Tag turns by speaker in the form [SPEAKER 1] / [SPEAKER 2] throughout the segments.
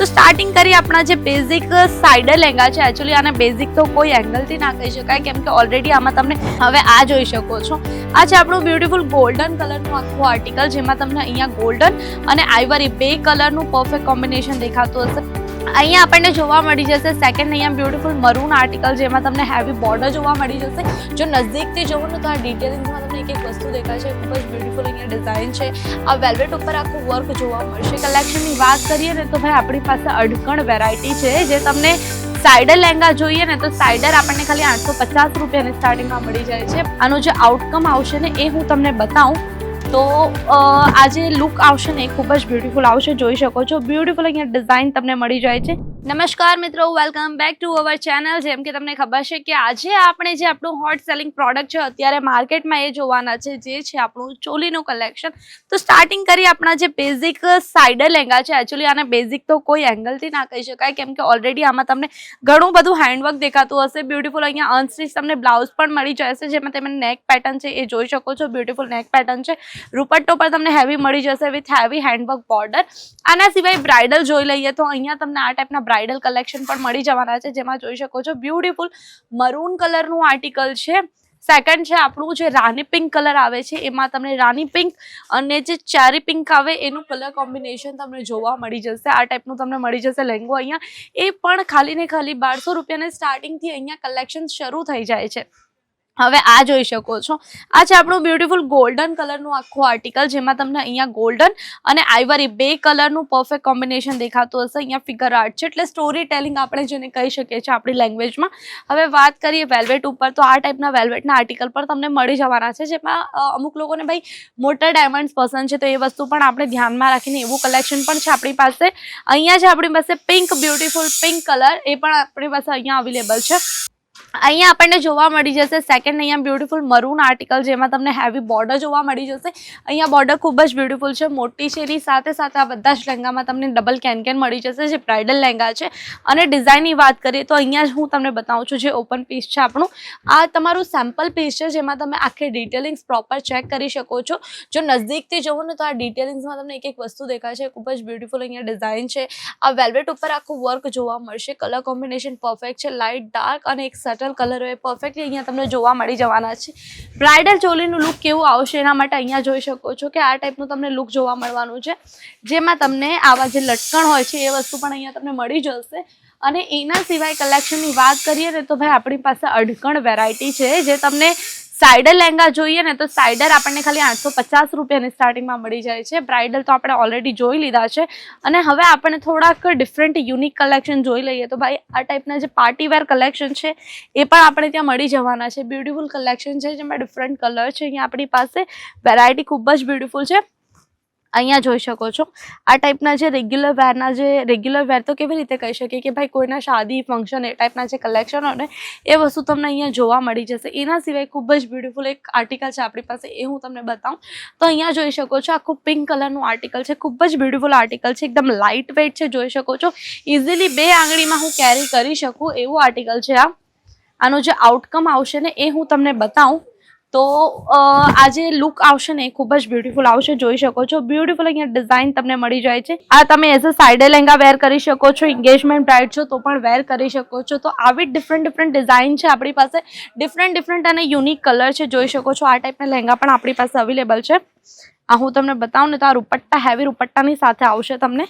[SPEAKER 1] તો સ્ટાર્ટિંગ કરી આપણા જે બેઝિક સાઇડર લેંગા છે એકચ્યુઅલી આને બેઝિક તો કોઈ એંગલથી ના કહી શકાય, કેમ કે ઓલરેડી આમાં તમને હવે આ જોઈ શકો છો. આ છે આપણું બ્યુટીફુલ ગોલ્ડન કલરનું આખું આર્ટિકલ જેમાં તમને અહીંયા ગોલ્ડન અને આઈવરી બે કલરનું પરફેક્ટ કોમ્બિનેશન દેખાતું હશે. અહીંયા આપણને જોવા મળી જશે. સેકન્ડ અહીંયા બ્યુટીફુલ મરૂન આર્ટિકલ જેમાં તમને હેવી બોર્ડર જોવા મળી જશે. જો નજદીકથી જોવો ને તો આ ડિટેલિંગમાં તમને એક એક વસ્તુ દેખાય છે. ખૂબ જ બ્યુટીફુલ અહીંયા ડિઝાઇન છે. આ વેલ્વેટ ઉપર આખું વર્ક જોવા મળશે. કલેક્શનની વાત કરીએ ને તો ભાઈ આપણી પાસે અડકણ વેરાયટી છે. જે તમને સાઇડર લેંગા જોઈએ ને તો સાઇડર આપણને ખાલી આઠસો પચાસ રૂપિયાની સ્ટાર્ટિંગમાં મળી જાય છે. આનું જે આઉટકમ આવશે ને એ હું તમને બતાવું. તો આ જે લુક આવશે ને ખૂબ જ બ્યુટીફુલ આવશે, જોઈ શકો છો. બ્યુટીફુલ અહીંયા ડિઝાઇન તમને મળી જાય છે. નમસ્કાર મિત્રો welcome back to our channel જેમ કે તમને ખબર છે કે આજે આપણે જે આપણું હોટ સેલિંગ પ્રોડક્ટ છે, અત્યારે માર્કેટમાં એ જોવાના છે, જે છે આપણું ચોલીનું કલેક્શન તો સ્ટાર્ટિંગ કરી આપણા જે બેઝિક સાઇડર લેંગા છે. એકચ્યુઅલી આને બેઝિક તો કોઈ એંગલથી ના કહી શકાય, કેમ કે ઓલરેડી આમાં તમને ઘણું બધું હેન્ડવર્ક દેખાતું હશે. બ્યુટીફુલ અહીંયા અનસ્ટિચ તમને બ્લાઉઝ પણ મળી જશે, જેમાં તમે નેક પેટર્ન છે એ જોઈ શકો છો. બ્યુટીફુલ નેક પેટર્ન છે. રૂપટ્ટો પર તમને હેવી મળી જશે વિથ હેવી હેન્ડવર્ક બોર્ડર આના સિવાય બ્રાઇડલ જોઈ લઈએ તો અહીંયા તમને આ ટાઈપના બ્રાઇડલ કલેક્શન પણ મળી જવાના છે, જેમાં જોઈ શકો છો, બ્યુટીફુલ મરૂન કલરનું આર્ટિકલ છે. સેકન્ડ છે, આપણું જે રાની પિંક કલર આવે છે, એમાં તમને રાની પિંક અને જે ચેરી પિંક આવે, એનું કલર કોમ્બિનેશન તમને જોવા મળી જશે. આ ટાઈપનું તમને મળી જશે લેંગો અહીંયા. એ પણ ખાલી ને ખાલી બારસો રૂપિયાની સ્ટાર્ટિંગથી અહીંયા કલેક્શન શરૂ થઈ જાય છે. હવે આ જોઈ શકો છો. આ છે આપણું બ્યુટીફુલ ગોલ્ડન કલરનું આખું આર્ટિકલ જેમાં તમને અહીંયા ગોલ્ડન અને આઈવરી બે કલરનું પરફેક્ટ કોમ્બિનેશન દેખાતું હશે. અહીંયા ફિગર આર્ટ છે, એટલે સ્ટોરી ટેલિંગ આપણે જેને કહી શકીએ છીએ આપણી લેંગ્વેજમાં હવે વાત કરીએ વેલ્વેટ ઉપર, તો આ ટાઈપના વેલ્વેટના આર્ટિકલ પર તમને મળી જવાના છે, જેમાં અમુક લોકોને ભાઈ મોટા ડાયમંડ્સ પસંદ છે, તો એ વસ્તુ પણ આપણે ધ્યાનમાં રાખીને એવું કલેક્શન પણ છે આપણી પાસે. અહીંયા છે આપણી પાસે પિંક બ્યુટીફુલ પિંક કલર એ પણ આપણી પાસે અહીંયા અવેલેબલ છે. અહીંયા આપણને જોવા મળી જશે. સેકન્ડ અહીંયા બ્યુટીફુલ મરૂન આર્ટિકલ જેમાં તમને હેવી બોર્ડર જોવા મળી જશે. અહીંયા બોર્ડર ખૂબ જ બ્યુટીફુલ છે. મોટી છે એની સાથે સાથે આ બધા જ લહેંગામાં તમને ડબલ કેન કેન મળી જશે, જે બ્રાઇડલ લહેંગા છે. અને ડિઝાઇનની વાત કરીએ તો અહીંયા જ હું તમને બતાવું છું જે ઓપન પીસ છે આપણું. આ તમારું સેમ્પલ પીસ છે જેમાં તમે આખી ડિટેલિંગ્સ પ્રોપર ચેક કરી શકો છો. જો નજદીકથી જુઓ ને તો આ ડિટેલિંગ્સમાં તમને એક એક વસ્તુ દેખાય છે. ખૂબ જ બ્યુટીફુલ અહીંયા ડિઝાઇન છે. આ વેલ્વેટ ઉપર આખું વર્ક જોવા મળશે. કલર કોમ્બિનેશન પરફેક્ટ છે. લાઇટ ડાર્ક અને એક સટલ કલર હોય પરફેક્ટલી અહીંયા તમને જોવા મળી જવાના છે. બ્રાઇડલ ચોલીનું લુક કેવું આવશે એના માટે અહીંયા જોઈ શકો છો કે આ ટાઈપનું તમને લુક જોવા મળવાનું છે. જેમાં તમને આવા જે લટકણ હોય છે, એ વસ્તુ પણ અહીંયા તમને મળી જશે. અને એના સિવાય કલેક્શનની વાત કરીએ ને તો ભાઈ આપણી પાસે અડકણ વેરાયટી છે, જે તમને સાઇડર લહેંગા જોઈએ ને તો સાઇડર આપણને ખાલી આઠસો પચાસ રૂપિયાની સ્ટાર્ટિંગમાં મળી જાય છે. બ્રાઇડલ તો આપણે ઓલરેડી જોઈ લીધા છે. અને હવે આપણે થોડાક ડિફરન્ટ યુનિક કલેક્શન જોઈ લઈએ તો ભાઈ, આ ટાઈપના જે પાર્ટી વેર કલેક્શન છે, એ પણ આપણે ત્યાં મળી જવાના છે. બ્યુટીફુલ કલેક્શન છે જેમાં ડિફરન્ટ કલર છે. અહીંયા આપણી પાસે વેરાયટી ખૂબ જ બ્યુટીફુલ છે. અહીંયા જોઈ શકો છો. આ ટાઈપના જે રેગ્યુલર વેરના જે રેગ્યુલર વેર તો કેવી રીતે કહી શકીએ કે ભાઈ કોઈના શાદી ફંક્શન એ ટાઈપના જે કલેક્શન હોય ને, એ વસ્તુ તમને અહીંયા જોવા મળી જશે. એના સિવાય ખૂબ જ બ્યુટીફુલ એક આર્ટિકલ છે આપણી પાસે, એ હું તમને બતાવું. તો અહીંયા જોઈ શકો છો, આખું પિંક કલરનું આર્ટિકલ છે. ખૂબ જ બ્યુટિફુલ આર્ટિકલ છે, એકદમ લાઇટ વેઇટ છે, જોઈ શકો છો. ઇઝીલી બે આંગળીમાં હું કેરી કરી શકું એવું આર્ટિકલ છે આ. આનો જે આઉટકમ આવશે ને, એ હું તમને બતાવું. તો આ જે લુક આવશે ને એ ખૂબ જ બ્યુટીફુલ આવશે, જોઈ શકો છો. બ્યુટીફુલ અહીંયા ડિઝાઇન તમને મળી જાય છે. આ તમે એઝ અ સાઇડર લેંગા વેર કરી શકો છો એન્ગેજમેન્ટ બ્રાઇડ છો તો પણ વેર કરી શકો છો. તો આવી ડિફરન્ટ ડિફરન્ટ ડિઝાઇન છે આપણી પાસે. ડિફરન્ટ ડિફરન્ટ અને યુનિક કલર છે, જોઈ શકો છો. આ ટાઈપના લહેંગા પણ આપણી પાસે અવેલેબલ છે. આ હું તમને બતાવું ને તો આ રૂપટ્ટા હેવી રૂપટ્ટાની સાથે આવશે તમને.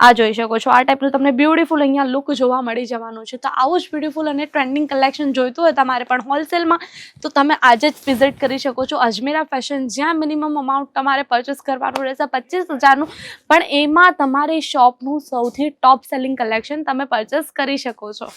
[SPEAKER 1] આ જોઈ શકો છો. આ ટાઈપનું તમને બ્યુટીફુલ અહીંયા લુક જોવા મળી જવાનું છે. તો આવું જ બ્યુટીફુલ અને ટ્રેન્ડિંગ કલેક્શન જોઈતું હોય તમારે પણ હોલસેલમાં તો તમે આજે જ વિઝિટ કરી શકો છો. અજમેરા ફેશન જ્યાં મિનિમમ અમાઉન્ટ તમારે પરચેસ કરવાનું રહેશે, પચીસ હજારનું. પણ એમાં તમારી શોપનું સૌથી ટોપ સેલિંગ કલેક્શન તમે પરચેસ કરી શકો છો.